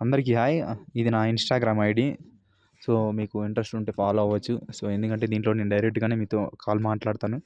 అందరికీ హాయ్. ఇది నా ఇన్స్టాగ్రామ్ ఐడి. సో మీకు ఇంట్రెస్ట్ ఉంటే ఫాలో అవ్వచ్చు. సో ఎందుకంటే దీంట్లో నేను డైరెక్ట్గానే మీతో కాల్ మాట్లాడతాను.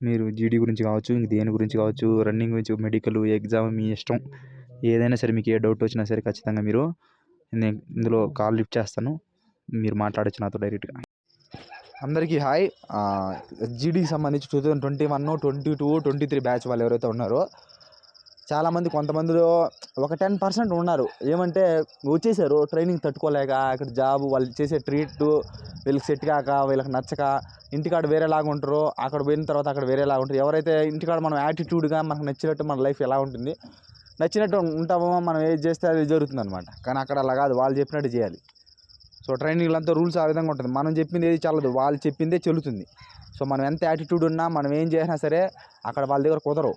మీరు జీడీ గురించి కావచ్చు ఇంక దేని గురించి కావచ్చు రన్నింగ్ గురించి మెడికల్ ఎగ్జామ్ మీ ఇష్టం. ఏదైనా సరే మీకు ఏ డౌట్ వచ్చినా సరే ఖచ్చితంగా మీరు నేను ఇందులో కాల్ లిఫ్ట్ చేస్తాను. మీరు మాట్లాడచ్చు నాతో డైరెక్ట్గా. అందరికీ హాయ్. జీడీకి సంబంధించి two thousand twenty one twenty two twenty three batch వాళ్ళు ఎవరైతే ఉన్నారో చాలామంది కొంతమందిలో ఒక టెన్ పర్సెంట్ ఉన్నారు. ఏమంటే వచ్చేసారు ట్రైనింగ్ తట్టుకోలేక ఇక్కడ జాబ్ వాళ్ళు చేసే ట్రీట్ వీళ్ళకి సెట్ కాక వీళ్ళకి నచ్చక ఇంటికాడ వేరేలాగా ఉంటారు అక్కడ పోయిన తర్వాత అక్కడ వేరేలాగా ఉంటారు. ఎవరైతే ఇంటికాడ మనం యాటిట్యూడ్గా మనకు నచ్చినట్టు మన లైఫ్ ఎలా ఉంటుంది నచ్చినట్టు ఉంటామో మనం ఏది చేస్తే అది జరుగుతుంది అనమాట కానీ అక్కడ అలా కాదు వాళ్ళు చెప్పినట్టు చేయాలి. సో ట్రైనింగ్లో అంతా రూల్స్ ఆ విధంగా ఉంటుంది. మనం చెప్పింది ఏది చల్లదు వాళ్ళు చెప్పిందే చెల్లుతుంది. సో మనం ఎంత యాటిట్యూడ్ ఉన్నా మనం ఏం చేసినా సరే అక్కడ వాళ్ళ దగ్గర కుదరవు.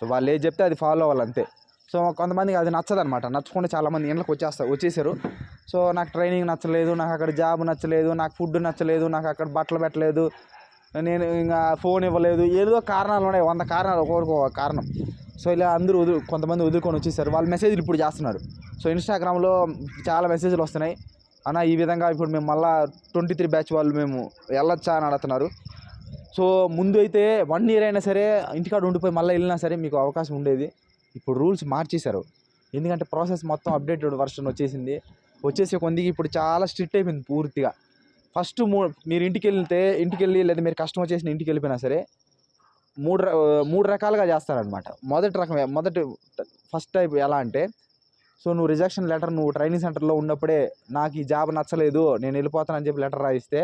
సో వాళ్ళు ఏది చెప్తే అది ఫాలో అవ్వాలి అంతే. సో కొంతమందికి అది నచ్చదు అనమాట నచ్చకుండా చాలామంది ఇంట్లోకి వచ్చేస్తారు వచ్చేసారు. సో నాకు ట్రైనింగ్ నచ్చలేదు నాకు అక్కడ జాబ్ నచ్చలేదు నాకు ఫుడ్ నచ్చలేదు నాకు అక్కడ బట్టలు పెట్టలేదు నేను ఇంకా ఫోన్ ఇవ్వలేదు. ఏదో కారణాలు ఉన్నాయి వంద కారణాలు ఒక్కొక్కరికి ఒక కారణం. సో ఇలా అందరూ వదులు కొంతమంది వదులుకొని వచ్చేసారు. వాళ్ళు మెసేజ్లు ఇప్పుడు చేస్తున్నారు. సో ఇన్స్టాగ్రామ్లో చాలా మెసేజ్లు వస్తున్నాయి. అన్న ఈ విధంగా ఇప్పుడు మేము మళ్ళీ ట్వంటీ త్రీ బ్యాచ్ వాళ్ళు మేము వెళ్ళొచ్చా అని అడుగుతున్నారు. సో ముందు అయితే వన్ ఇయర్ అయినా సరే ఇంటికాడ ఉండిపోయి మళ్ళీ వెళ్ళినా సరే మీకు అవకాశం ఉండేది. ఇప్పుడు రూల్స్ మార్చేశారు. ఎందుకంటే ప్రాసెస్ మొత్తం అప్డేటెడ్ వర్షన్ వచ్చేసింది. వచ్చేసి కొందికి ఇప్పుడు చాలా స్ట్రిక్ట్ అయిపోయింది పూర్తిగా. ఫస్ట్ మూ మీరు ఇంటికి వెళ్తే ఇంటికి వెళ్ళి లేదా మీరు కష్టం వచ్చేసిన ఇంటికి వెళ్ళిపోయినా సరే మూడు మూడు రకాలుగా చేస్తారనమాట మొదటి రకం మొదటి ఫస్ట్ టైప్ ఎలా అంటే సో నువ్వు రిజెక్షన్ లెటర్ నువ్వు ట్రైనింగ్ సెంటర్లో ఉన్నప్పుడే నాకు ఈ జాబ్ నచ్చలేదు నేను వెళ్ళిపోతానని చెప్పి లెటర్ రాయిస్తే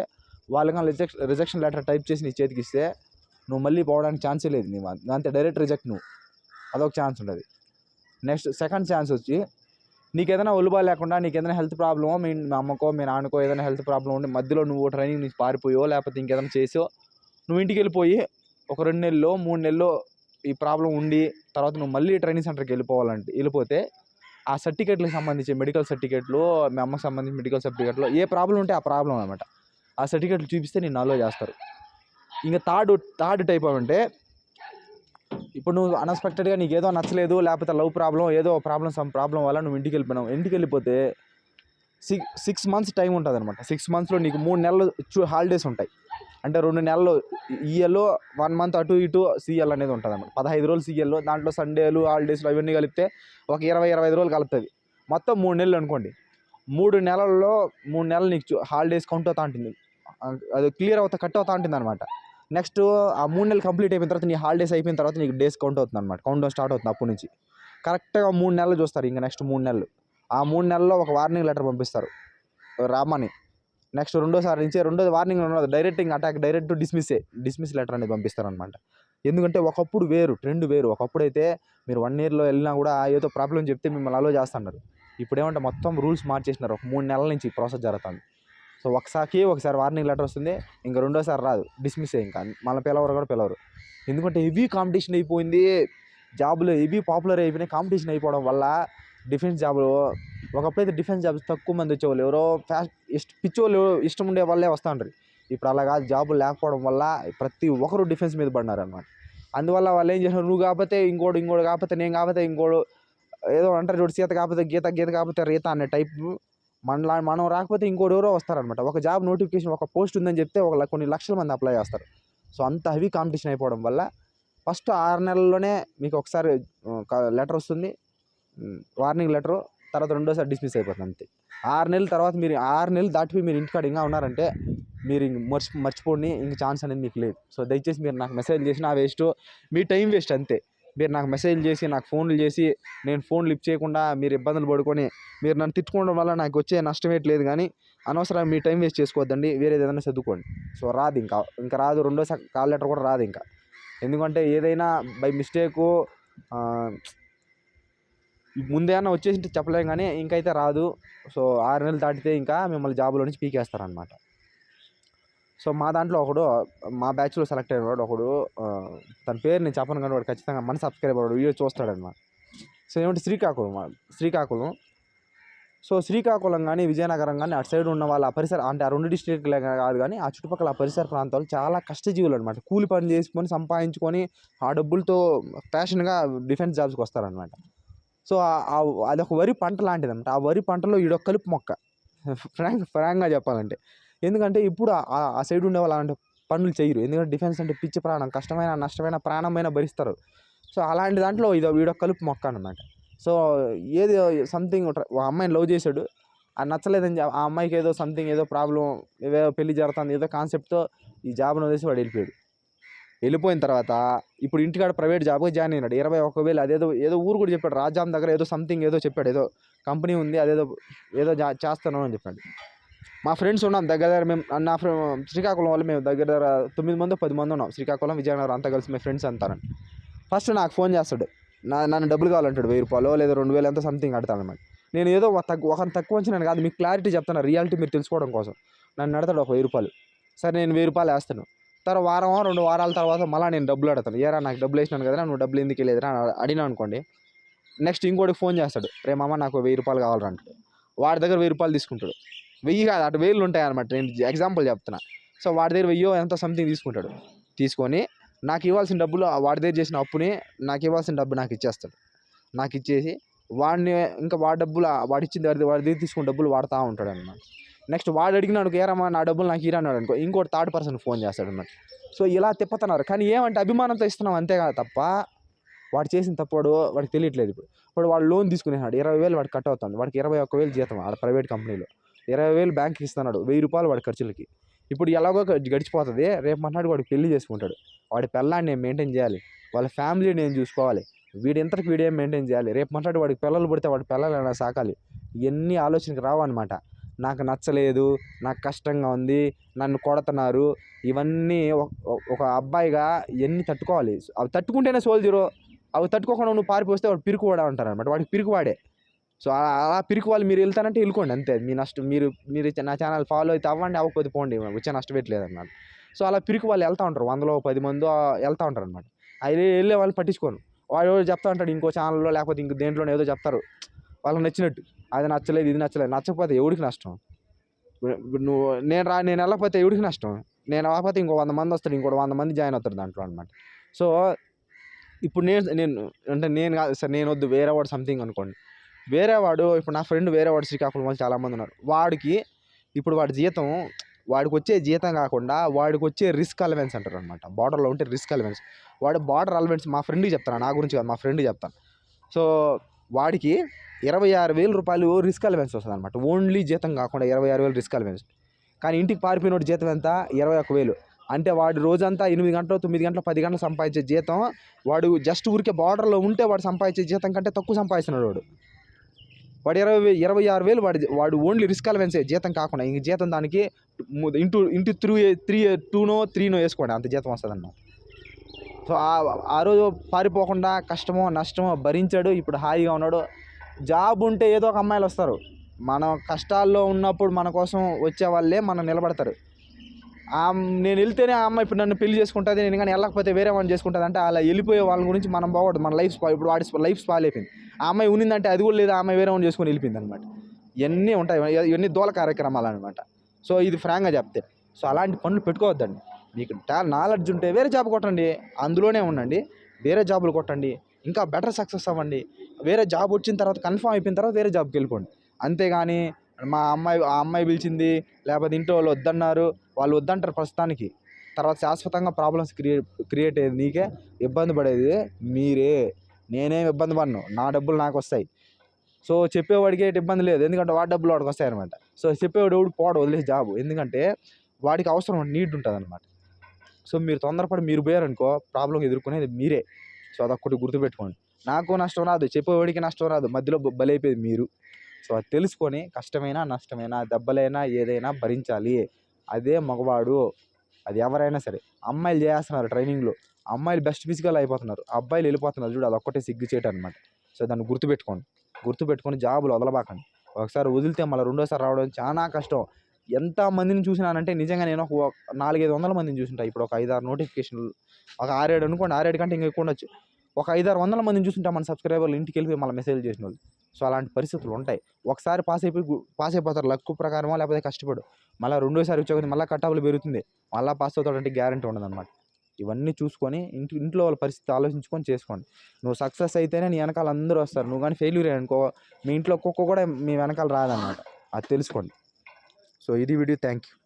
వాళ్ళకి రిజెక్షన్ రిజెక్షన్ లెటర్ టైప్ చేసి నీ చేతికి ఇస్తే నువ్వు మళ్ళీ పోవడానికి ఛాన్సే లేదు నీ అంతే డైరెక్ట్ రిజెక్ట్ నువ్వు. అదొక ఛాన్స్ ఉంటుంది. నెక్స్ట్ సెకండ్ ఛాన్స్ వచ్చి నీకు ఏదైనా ఒలుబా లేకుండా నీకు ఏదైనా హెల్త్ ప్రాబ్లమో మీ మా అమ్మకో మీ నాన్నకో ఏదైనా హెల్త్ ప్రాబ్లం ఉండి మధ్యలో నువ్వు ట్రైనింగ్ నుంచి పారిపోయో లేకపోతే ఇంకేదైనా చేసో నువ్వు ఇంటికి వెళ్ళిపోయి ఒక రెండు నెలలో మూడు నెలలో ఈ ప్రాబ్లం ఉండి తర్వాత నువ్వు మళ్ళీ ట్రైనింగ్ సెంటర్కి వెళ్ళిపోవాలంటే వెళ్ళిపోతే ఆ సర్టిఫికేట్లకు సంబంధించి మెడికల్ సర్టిఫికేట్లు మీ అమ్మకి సంబంధించి మెడికల్ సర్టిఫికేట్లో ఏ ప్రాబ్లం ఉంటే ఆ ప్రాబ్లం అనమాట ఆ సర్టిఫికేట్లు చూపిస్తే నేను అలో చేస్తారు. ఇంకా థర్డ్ థర్డ్ టైప్ అంటే ఇప్పుడు నువ్వు అన్ఎక్స్పెక్టెడ్గా నీకు ఏదో నచ్చలేదు లేకపోతే లవ్ ప్రాబ్లం ఏదో ప్రాబ్లం సమ్ ప్రాబ్లం వల్ల నువ్వు ఇంటికి వెళ్ళిపోయినావు. ఇంటికి వెళ్ళిపోతే సిక్స్ సిక్స్ మంత్స్ టైం ఉంటుంది అనమాట సిక్స్ మంత్స్లో నీకు మూడు నెలలు హాలిడేస్ ఉంటాయి. అంటే రెండు నెలలు ఈఎల్లో వన్ మంత్ అటు ఇటు సీఎల్ అనేది ఉంటుంది అనమాట పదహైదు రోజులు సీఎల్లో దాంట్లో సండేలు హాలిడేస్లు అవన్నీ కలిపితే ఒక ఇరవై ఇరవై ఐదు రోజులు కలుపుతుంది. మొత్తం మూడు నెలలు అనుకోండి. మూడు నెలల్లో మూడు నెలలు నీకు హాలిడేస్ కౌంట్ అవుతా ఉంటుంది అది క్లియర్ అవుతా కట్ అవుతా ఉంటుంది అనమాట నెక్స్ట్ ఆ మూడు నెలలు కంప్లీట్ అయిపోయిన తర్వాత నీ హాలిడేస్ అయిపోయిన తర్వాత నీకు డేస్ కౌంట్ అవుతుంది అనమాట కౌంట్ స్టార్ట్ అవుతుంది అప్పటి నుంచి. కరెక్ట్గా మూడు నెలలు చూస్తారు ఇంకా నెక్స్ట్ మూడు నెలలు. ఆ మూడు నెలల్లో ఒక వార్నింగ్ లెటర్ పంపిస్తారు. రామని. నెక్స్ట్ రెండోసారి నుంచి రెండోది వార్నింగ్ ఉండదు డైరెక్ట్ ఇంకా అటాక్ డైరెక్ట్ డిస్మిస్సే డిస్మిస్ లెటర్ అనేది పంపిస్తారు అనమాట ఎందుకంటే ఒకప్పుడు వేరు ట్రెండ్ వేరు. ఒకప్పుడు అయితే మీరు వన్ ఇయర్లో వెళ్ళినా కూడా ఏదో ప్రాబ్లం చెప్తే మిమ్మల్ని అలో చేస్తున్నారు ఇప్పుడు ఏమంటే మొత్తం రూల్స్ మార్చేసినారు. ఒక మూడు నెలల నుంచి ప్రాసెస్ జరుగుతుంది. సో ఒకసారికి ఒకసారి వార్నింగ్ లెటర్ వస్తుంది. ఇంకా రెండోసారి రాదు. డిస్మిస్ ఇంకా. మళ్ళీ పిలవరు కూడా పిలవరు. ఎందుకంటే హెవీ కాంపిటీషన్ అయిపోయింది. జాబులు హెవీ పాపులర్ అయిపోయినాయి. కాంపిటీషన్ అయిపోవడం వల్ల డిఫెన్స్ జాబులు ఒకప్పుడైతే డిఫెన్స్ జాబ్స్ తక్కువ మంది వచ్చేవాళ్ళు. ఎవరో ఫ్యాస్ట్ ఇష్ట పిచ్చోళ్ళు ఇష్టం ఉండే వాళ్ళే వస్తూ ఉంటారు ఇప్పుడు అలా కాదు. జాబులు లేకపోవడం వల్ల ప్రతి ఒక్కరు డిఫెన్స్ మీద పడినారు అనమాట అందువల్ల వాళ్ళు ఏం చేశారు నువ్వు కాకపోతే ఇంకోడు ఇంకోడు కాకపోతే నేను కాకపోతే ఇంకోడు. ఏదో అంటారు చూడు సీత కాకపోతే గీత గీత కాకపోతే రీత అనే టైప్ మనలా మనం రాకపోతే ఇంకోటి ఎవరో వస్తారనమాట ఒక జాబ్ నోటిఫికేషన్ ఒక పోస్ట్ ఉందని చెప్తే ఒక కొన్ని లక్షల మంది అప్లై చేస్తారు. సో అంత హెవీ కాంపిటీషన్ అయిపోవడం వల్ల ఫస్ట్ ఆరు నెలల్లోనే మీకు ఒకసారి లెటర్ వస్తుంది. వార్నింగ్ లెటరు తర్వాత రెండోసారి డిస్మిస్ అయిపోతుంది అంతే. ఆరు నెలల తర్వాత మీరు ఆరు నెలలు దాటిపోయి మీరు ఇంటికాడ ఇంకా ఉన్నారంటే మీరు ఇంక మర్చి మర్చిపోండి ఇంక ఛాన్స్ అనేది మీకు లేదు. సో దయచేసి మీరు నాకు మెసేజ్ చేసినా వేస్ట్ మీ టైం వేస్ట్ అంతే. మీరు నాకు మెసేజ్ చేసి నాకు ఫోన్లు చేసి నేను ఫోన్ లిఫ్ట్ చేయకుండా మీరు ఇబ్బందులు పడుకొని మీరు నన్ను తిట్టుకోవడం వల్ల నాకు వచ్చే నష్టం ఏట్లేదు లేదు కానీ అనవసరంగా మీ టైం వేస్ట్ చేసుకోవద్దండి. వేరేది ఏదైనా చదువుకోండి సో రాదు ఇంకా. ఇంకా రాదు. రెండో కాల్ లెటర్ కూడా రాదు ఇంకా. ఎందుకంటే ఏదైనా బై మిస్టేకు ముందేమన్నా వచ్చేసి చెప్పలేం కానీ ఇంకైతే రాదు. సో ఆరు నెలలు దాటితే ఇంకా మిమ్మల్ని జాబులో నుంచి పీకేస్తారనమాట సో మా దాంట్లో ఒకడు మా బ్యాచ్లో సెలెక్ట్ అయిన వాడు ఒకడు తన పేరు నేను చెప్పను కానీ వాడు ఖచ్చితంగా మన సబ్స్క్రైబర్ వాడు వీడియో చూస్తాడనమాట సో ఏమంటే శ్రీకాకుళం శ్రీకాకుళం. సో శ్రీకాకుళం కానీ విజయనగరం కానీ అటు సైడ్ ఉన్న వాళ్ళ ఆ పరిసర అంటే ఆ రెండు డిస్ట్రిక్ట్లే కాదు కానీ ఆ చుట్టుపక్కల పరిసర ప్రాంతాలు చాలా కష్టజీవులు అనమాట కూలి పని చేసుకొని సంపాదించుకొని ఆ డబ్బులతో ప్యాషన్గా డిఫెన్స్ జాబ్స్కి వస్తారనమాట సో ఆ- అదొక వరి పంట లాంటిది అనమాట ఆ వరి పంటలో ఈడొక కలుపు మొక్క. ఫ్రాంక్ ఫ్రాంక్గా చెప్పాలంటే. ఎందుకంటే ఇప్పుడు ఆ- సైడ్ ఉండే వాళ్ళు అలాంటి పనులు చేయరు. ఎందుకంటే డిఫెన్స్ అంటే పిచ్చి ప్రాణం. కష్టమైన నష్టమైన ప్రాణమైన భరిస్తారు. సో అలాంటి దాంట్లో ఇదో వీడో కలుపు మొక్క అనమాట సో ఏది సంథింగ్ ఆ అమ్మాయిని లవ్ చేశాడు. అది నచ్చలేదని ఆ అమ్మాయికి ఏదో సంథింగ్ ఏదో ప్రాబ్లం ఏదో పెళ్ళి జరుగుతుంది ఏదో కాన్సెప్ట్తో ఈ జాబ్ను వదిలేసి వాడు వెళ్ళిపోయాడు. వెళ్ళిపోయిన తర్వాత ఇప్పుడు ఇంటికాడ ప్రైవేట్ జాబ్గా జాయిన్ అయినాడు. ఇరవై ఒక వేలు అదేదో ఏదో ఊరు కూడా చెప్పాడు. రాజాం దగ్గర ఏదో సంథింగ్ ఏదో చెప్పాడు. ఏదో కంపెనీ ఉంది అదేదో ఏదో జా చేస్తాను అని చెప్పాడు. మా ఫ్రెండ్స్ ఉన్నాం దగ్గర దగ్గర మేము నా ఫ్రెండ్ శ్రీకాకుళం వాళ్ళు మేము దగ్గర దగ్గర తొమ్మిది మంది పది మంది ఉన్నాం. శ్రీకాకుళం విజయనగరం అంతా కలిసి మీ ఫ్రెండ్స్ అంతారని ఫస్ట్ నాకు ఫోన్ చేస్తాడు. నా నన్ను డబ్బులు కావాలంటాడు వెయ్యి రూపాయలు లేదా రెండు వేలు ఎంత సంథింగ్ అడతాను నేను ఏదో ఒక తక్కువ ఒక తక్కువ వచ్చినాను కాదు మీకు క్లారిటీ చెప్తాను రియాలిటీ మీరు తెలుసుకోవడం కోసం. నన్ను అడతాడు ఒక వెయ్యి రూపాయలు. సరే నేను వెయ్యి రూపాయలు వేస్తాను. తర్వాత వారం రెండు వారాల తర్వాత మళ్ళీ నేను డబ్బులు అడతాను ఏరా నాకు డబ్బులు వేసినాను కదా నువ్వు డబ్బులు ఎందుకు లేదురా అని అడిగినా అనుకోండి నెక్స్ట్ ఇంకోటికి ఫోన్ చేస్తాడు. రే మామ నాకు వెయ్యి రూపాయలు కావాలంటాడు వాడి దగ్గర వెయ్యి రూపాయలు తీసుకుంటాడు. వెయ్యి కాదు అటు వేలు ఉంటాయి అనమాట నేను ఎగ్జాంపుల్ చెప్తున్నా. సో వాడి దగ్గర వెయ్యో ఎంత సంథింగ్ తీసుకుంటాడు. తీసుకొని నాకు ఇవ్వాల్సిన డబ్బులు వాడి దగ్గర చేసిన అప్పుని నాకు ఇవ్వాల్సిన డబ్బు నాకు ఇచ్చేస్తాడు. నాకు ఇచ్చేసి వాడిని ఇంకా వాడి డబ్బులు వాడు ఇచ్చిన దగ్గర వాడి దగ్గర తీసుకున్న డబ్బులు వాడుతూ ఉంటాడు అనమాట నెక్స్ట్ వాడు అడిగినాడు ఏరమ్మా నా డబ్బులు నాకు ఇరా అనుకో ఇంకోటి థర్డ్ పర్సన్ ఫోన్ చేస్తాడు అనమాట సో ఇలా తిప్పుతున్నారు. కానీ ఏమంటే అభిమానంతో ఇస్తున్నాం అంతే కాదు తప్ప వాడు చేసిన తప్పుడు వాడికి తెలియట్లేదు ఇప్పుడు. ఇప్పుడు వాడు లోన్ తీసుకునేవాడు ఇరవై వేలు వాడు కట్ అవుతుంది. వాడికి ఇరవై ఒక్క వేలు జీతం ఆడ ప్రైవేట్ కంపెనీలో ఇరవై వేలు బ్యాంక్కి ఇస్తున్నాడు. వెయ్యి రూపాయలు వాడి ఖర్చులకి. ఇప్పుడు ఎలాగో గడిచిపోతుంది. రేపు మన్నాడు వాడికి పెళ్ళి చేసుకుంటాడు. వాడి పిల్లాన్ని నేను మెయింటైన్ చేయాలి. వాళ్ళ ఫ్యామిలీ నేను చూసుకోవాలి. వీడి వీడే మెయింటైన్ చేయాలి. రేపు మన్నాడు వాడికి పిల్లలు పుడితే వాడి పిల్లలు సాకాలి. ఇవన్నీ ఆలోచనకి రావన్నమాట. నాకు నచ్చలేదు నాకు కష్టంగా ఉంది నన్ను కొడుతున్నారు. ఇవన్నీ ఒక- అబ్బాయిగా ఎన్ని తట్టుకోవాలి? అవి తట్టుకుంటేనే సోల్జరు అవి తట్టుకోకుండా నువ్వు పారిపోస్తే వాడు పిరికివాడా అంటారు అనమాట వాడికి పిరుకువాడే సో అలా పిరికి వాళ్ళు మీరు వెళ్తానంటే వెళ్ళుకోండి అంతే. మీ నష్టం. మీరు మీరు నా ఛానల్ ఫాలో అయితే అవ్వండి అవ్వకపోతే పోండి. వచ్చే నష్టం పెట్టలేదు అన్నమాట సో అలా పిరికి వాళ్ళు వెళ్తూ ఉంటారు. వందలో పది మంది వెళ్తూ ఉంటారు అనమాట అది వెళ్ళే వాళ్ళు పట్టించుకోను వాడు ఎవరు చెప్తా ఉంటాడు ఇంకో ఛానల్లో లేకపోతే ఇంకో దేంట్లోనే ఏదో చెప్తారు. వాళ్ళకి నచ్చినట్టు. అది నచ్చలేదు ఇది నచ్చలేదు. నచ్చకపోతే ఎవడికి నష్టం? నువ్వు నేను రా నేను వెళ్ళకపోతే ఎవడికి నష్టం? నేను రాకపోతే ఇంకో వంద మంది వస్తాడు ఇంకో వంద మంది జాయిన్ అవుతారు దాంట్లో అనమాట సో ఇప్పుడు నేను నేను అంటే నేను కాదు సార్ నేను వద్దు వేరే వాడు సంథింగ్ అనుకోండి. వేరే వాడు ఇప్పుడు నా ఫ్రెండ్ వేరే వాడు శ్రీకాకుళం వాళ్ళు చాలామంది ఉన్నారు. వాడికి ఇప్పుడు వాడి జీతం వాడికి వచ్చే జీతం కాకుండా వాడికి వచ్చే రిస్క్ అలవెన్స్ అంటారు అనమాట బార్డర్లో ఉంటే రిస్క్ అలవెన్స్ వాడు బార్డర్ అలవెన్స్ మా ఫ్రెండ్కి చెప్తాను నా గురించి కాదు మా ఫ్రెండ్కి చెప్తాను. సో వాడికి ఇరవై ఆరు వేల రూపాయలు రిస్క్ అలవెన్స్ వస్తుంది అనమాట ఓన్లీ జీతం కాకుండా ఇరవై ఆరు వేలు రిస్క్ అలవెన్స్ కానీ ఇంటికి పారిపోయినోడి జీతం ఎంత? ఇరవై ఒక వేలు. అంటే వాడు రోజంతా ఎనిమిది గంటలు తొమ్మిది గంటలు పది గంటలు సంపాదించే జీతం వాడు జస్ట్ ఊరికే బార్డర్లో ఉంటే వాడు సంపాదించే జీతం కంటే తక్కువ సంపాదిస్తున్నాడు వాడు. వాడు ఇరవై ఇరవై ఆరు వేలు వాడి వాడు ఓన్లీ రిస్క్ అలవెన్సే జీతం కాకుండా. ఇంక జీతం దానికి ఇంటూ ఇంటూ త్రీ త్రీ టూనో త్రీనో వేసుకోండి అంత జీతం వస్తుంది సో ఆ- రోజు పారిపోకుండా కష్టమో నష్టమో భరించాడు ఇప్పుడు హాయిగా ఉన్నాడు. జాబ్ ఉంటే ఏదో ఒక అమ్మాయిలు వస్తారు. మనం కష్టాల్లో ఉన్నప్పుడు మన కోసం వచ్చే వాళ్ళే మనం నిలబడతారు. నేను వెళ్తేనే ఆ అమ్మాయి ఇప్పుడు నన్ను పెళ్ళి చేసుకుంటుంది నేను కానీ వెళ్ళకపోతే వేరే వాళ్ళని చేసుకుంటుంది అంటే అలా వెళ్ళిపోయే వాళ్ళ గురించి మనం బాగోదు మన లైఫ్ స్పా ఇప్పుడు వాడి లైఫ్ స్పాల్ అయిపోయింది. ఆ అమ్మాయి ఉన్నిందంటే అది కూడా లేదు ఆ అమ్మాయి వేరే ఉండి చేసుకొని వెళ్ళిపోయింది అనమాట ఇవన్నీ ఉంటాయి. ఇవన్నీ దూల కార్యక్రమాలు అనమాట సో ఇది ఫ్రాంక్గా చెప్తే సో అలాంటి పనులు పెట్టుకోవద్దండి. మీకు టా నాలెడ్జ్ ఉంటే వేరే జాబ్ కొట్టండి అందులోనే ఉండండి వేరే జాబులు కొట్టండి ఇంకా బెటర్ సక్సెస్ అవ్వండి. వేరే జాబ్ వచ్చిన తర్వాత కన్ఫర్మ్ అయిపోయిన తర్వాత వేరే జాబ్కి వెళ్ళిపోండి. అంతేగాని మా అమ్మాయి ఆ అమ్మాయి పిలిచింది లేకపోతే ఇంట్లో వాళ్ళు వద్దన్నారు వాళ్ళు వద్దంటారు ప్రస్తుతానికి. తర్వాత శాశ్వతంగా ప్రాబ్లమ్స్ క్రియేట్ క్రియేట్ అయ్యేది నీకే ఇబ్బంది పడేది మీరే. నేనేం ఇబ్బంది పడను. నా డబ్బులు నాకు వస్తాయి సో చెప్పేవాడికి ఏంటి ఇబ్బంది లేదు. ఎందుకంటే వాడి డబ్బులు వాడికి వస్తాయి అనమాట సో చెప్పేవాడు ఎవడు పోడు వదిలేసి జాబ్. ఎందుకంటే వాడికి అవసరం నీడ్ ఉంటుంది అనమాట సో మీరు తొందరపడి మీరు పోయారనుకో ప్రాబ్లం ఎదుర్కొనేది మీరే. సో అదొక్కటి గుర్తుపెట్టుకోండి. నాకు నష్టం రాదు. చెప్పేవాడికి నష్టం రాదు. మధ్యలో బలైపోయేది మీరు. సో అది తెలుసుకొని కష్టమైనా నష్టమైనా దెబ్బలైనా ఏదైనా భరించాలి. అదే మగవాడు. అది ఎవరైనా సరే. అమ్మాయిలు చేస్తున్నారు ట్రైనింగ్లో. అమ్మాయిలు బెస్ట్ ఫిజికల్ అయిపోతున్నారు. అబ్బాయిలు వెళ్ళిపోతున్నారు చూడు అది ఒక్కటే సిగ్గు చేయటం అనమాట సో దాన్ని గుర్తుపెట్టుకోండి. గుర్తుపెట్టుకొని జాబులు వదలబాకండి. ఒకసారి వదిలితే మళ్ళీ రెండోసారి రావడం చాలా కష్టం. ఎంత మందిని చూసినానంటే నిజంగా నేను ఒక నాలుగైదు వందల మందిని చూసింటా. ఇప్పుడు ఒక ఐదారు నోటిఫికేషన్లు ఒక ఆరేడు అనుకోండి ఆరేడు కంటే ఇంకా ఎక్కువ ఉండొచ్చు. ఒక ఐదారు వందల మందిని చూసింటా మన సబ్స్క్రైబర్లు ఇంటికి వెళ్ళిపోయి మళ్ళీ మెసేజ్ చేసిన వాళ్ళు సో అలాంటి పరిస్థితులు ఉంటాయి. ఒకసారి పాస్ అయిపోయి పాస్ అయిపోతారు. లక్కు ప్రకారమో లేకపోతే కష్టపడు. మళ్ళీ రెండోసారి వచ్చే కొద్దీ మళ్ళీ కట్టాపులు పెరుగుతుంది. మళ్ళీ పాస్ అవుతాడంటే గ్యారంటీ ఉండదు అనమాట ఇవన్నీ చూసుకొని ఇంటి ఇంట్లో వాళ్ళ పరిస్థితి ఆలోచించుకొని చేసుకోండి. నువ్వు సక్సెస్ అయితేనే నీ వెనకాల అందరూ వస్తారు. నువ్వు కానీ ఫెయిల్యూర్ అనుకో మీ ఇంట్లో ఒక్కొక్క కూడా మీ వెనకాల రాదన్నమాట. అది తెలుసుకోండి. సో ఇది వీడియో. Thank you